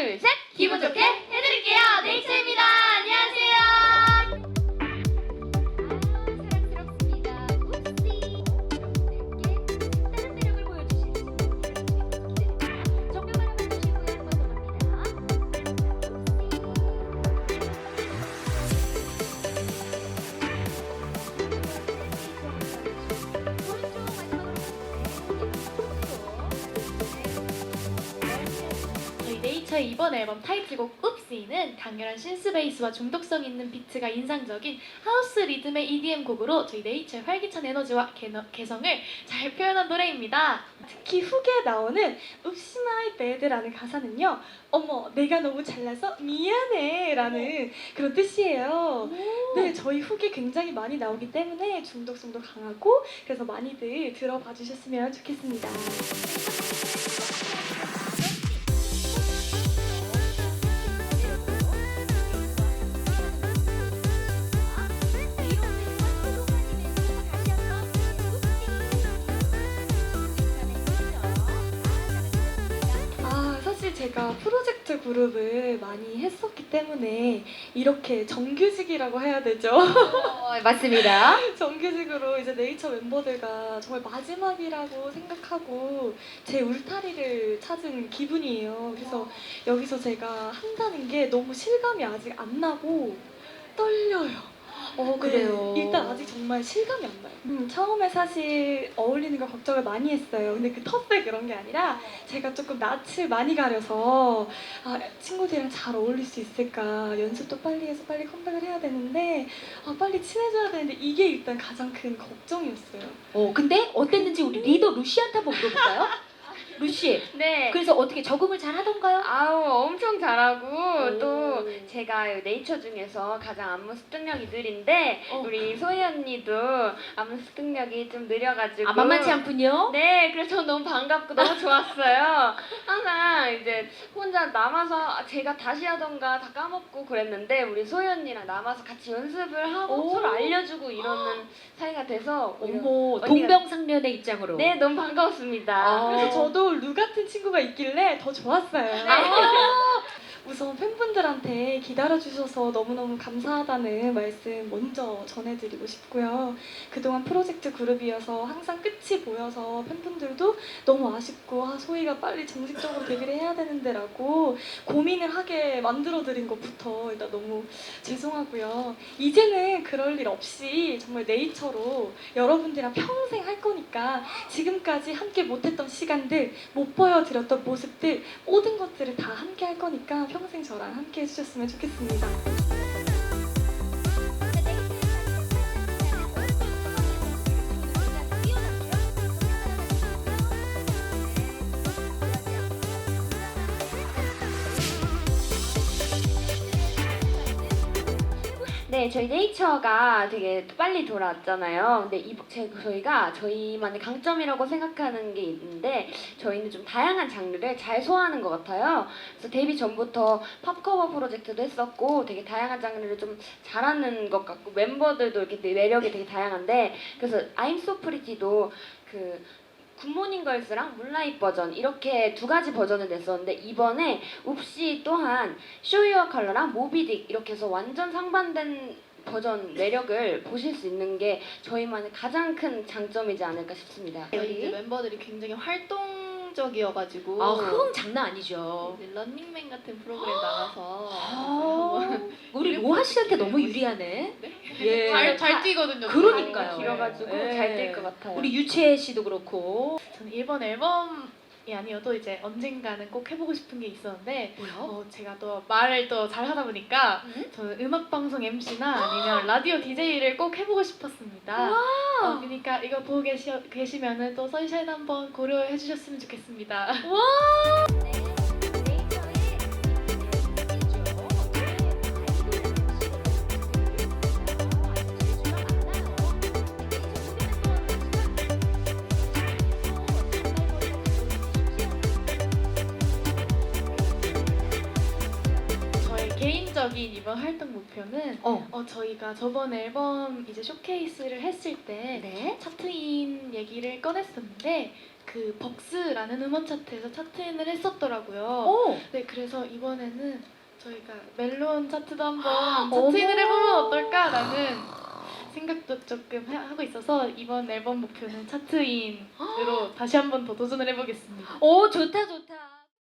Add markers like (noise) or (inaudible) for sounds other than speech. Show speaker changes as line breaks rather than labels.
둘, 셋! 기분 좋게 해드릴게요. 네이처입니다.
네이처의 이번 앨범 타이틀곡 읍시는 강렬한 신스 베이스와 중독성 있는 비트가 인상적인 하우스 리듬의 EDM 곡으로 저희 네이처의 활기찬 에너지와 개너- 개성을 잘 표현한 노래입니다.
특히 후기에 나오는 Oops my bad라는 가사는요. 어머 내가 너무 잘나서 미안해 라는 그런 뜻이에요. 네 저희 후기 굉장히 많이 나오기 때문에 중독성도 강하고 그래서 많이들 들어봐 주셨으면 좋겠습니다. 제가 프로젝트 그룹을 많이 했었기 때문에 이렇게 정규직이라고 해야 되죠.
어, 맞습니다. (laughs)
정규직으로 이제 네이처 멤버들과 정말 마지막이라고 생각하고 제 울타리를 찾은 기분이에요. 그래서 여기서 제가 한다는 게 너무 실감이 아직 안 나고 떨려요.
어,
네, 일단 아직 정말 실감이 안 나요. 음, 처음에 사실 어울리는 걸 걱정을 많이 했어요. 근데 그 텃세 그런 게 아니라 제가 조금 낯을 많이 가려서 아, 친구들이랑 잘 어울릴 수 있을까 연습도 빨리 해서 빨리 컴백을 해야 되는데 아, 빨리 친해져야 되는데 이게 일단 가장 큰 걱정이었어요.
어, 근데 어땠는지 우리 리더 루시한테 한번 물어볼까요? (laughs) 루시,
네.
그래서 어떻게 적응을 잘 하던가요?
아우 엄청 잘하고
오.
또 제가 네이처 중에서 가장 안무 습득력이 느린데
어.
우리 소희 언니도 안무 습득력이 좀 느려가지고
아, 만만치 않군요.
네, 그래서 전 너무 반갑고 너무 좋았어요. 항상 이제 혼자 남아서 제가 다시 하던가 다 까먹고 그랬는데 우리 소희 언니랑 남아서 같이 연습을 하고
오.
서로 알려주고 이러는 사이가 돼서 오히려-
어머,
언니가-
동병상련의 입장으로.
네, 너무 반가웠습니다.
아.
그래서 저도 루 같은 친구가 있길래 더 좋았어요.
네.
우선 팬분들한테 기다려주셔서 너무너무 감사하다는 말씀 먼저 전해드리고 싶고요. 그동안 프로젝트 그룹이어서 항상 끝이 보여서 팬분들도 너무 아쉽고 아, 소희가 빨리 정식적으로 데뷔를 해야 되는데 라고 고민을 하게 만들어드린 것부터 일단 너무 죄송하고요. 이제는 그럴 일 없이 정말 네이처로 여러분들이랑 평생 할 거니까 지금까지 함께 못했던 시간들, 못 보여드렸던 모습들 모든 것들을 다 함께 할 거니까 평생 저랑 함께 해주셨으면 좋겠습니다.
네, 저희 네이처가 되게 빨리 돌아왔잖아요. 근데 이, 제, 저희가 저희만의 강점이라고 생각하는 게 있는데 저희는 좀 다양한 장르를 잘 소화하는 것 같아요. 그래서 데뷔 전부터 팝커버 프로젝트도 했었고 되게 다양한 장르를 좀 잘하는 것 같고 멤버들도 이렇게 매력이 되게 다양한데 그래서 I'm So Pretty도 그 굿모닝 걸스랑 문라이트 버전 이렇게 두 가지 버전을 냈었는데 이번에 웁시 또한 쇼유어 컬러랑 모비딕 이렇게 해서 완전 상반된 버전 매력을 보실 수 있는 게 저희만의 가장 큰 장점이지 않을까 싶습니다.
저희 이제 멤버들이 굉장히 활동 적이어가지고
아, 흥 장난 아니죠.
이제 런닝맨 같은 프로그램 나가서
아, 우리 로하 씨한테 너무 유리하네. 예.
잘, 잘 뛰거든요.
그러니까요.
길어가지고
예.
잘될것 같아요.
우리 유채 씨도 그렇고.
저는 이번 앨범 이 아니어도 이제 언젠가는 꼭 해보고 싶은 게 있었는데
뭐요?
어, 제가 또 말을 또 잘하다 보니까
음?
저는 음악 방송 MC나 아니면 라디오 DJ를 꼭 해보고 싶었습니다. 어, 그러니까 이거 보고 계시, 계시면은 또 선샤인 한번 고려해 주셨으면 좋겠습니다. 저 (laughs) 개인적인 이번 활동 목표는
어.
어, 저희가 저번 앨범 이제 쇼케이스를 했을 때
네.
차트인 얘기를 꺼냈었는데 그 벅스라는 음원 차트에서 차트인을 했었더라고요.
오.
네, 그래서 이번에는 저희가 멜론 차트도 한번
어머.
차트인을 해보면 어떨까라는 생각도 조금 하- 하고 있어서 이번 앨범 목표는 차트인으로 다시 한번 더 도전을 해보겠습니다.
오 좋다 좋다.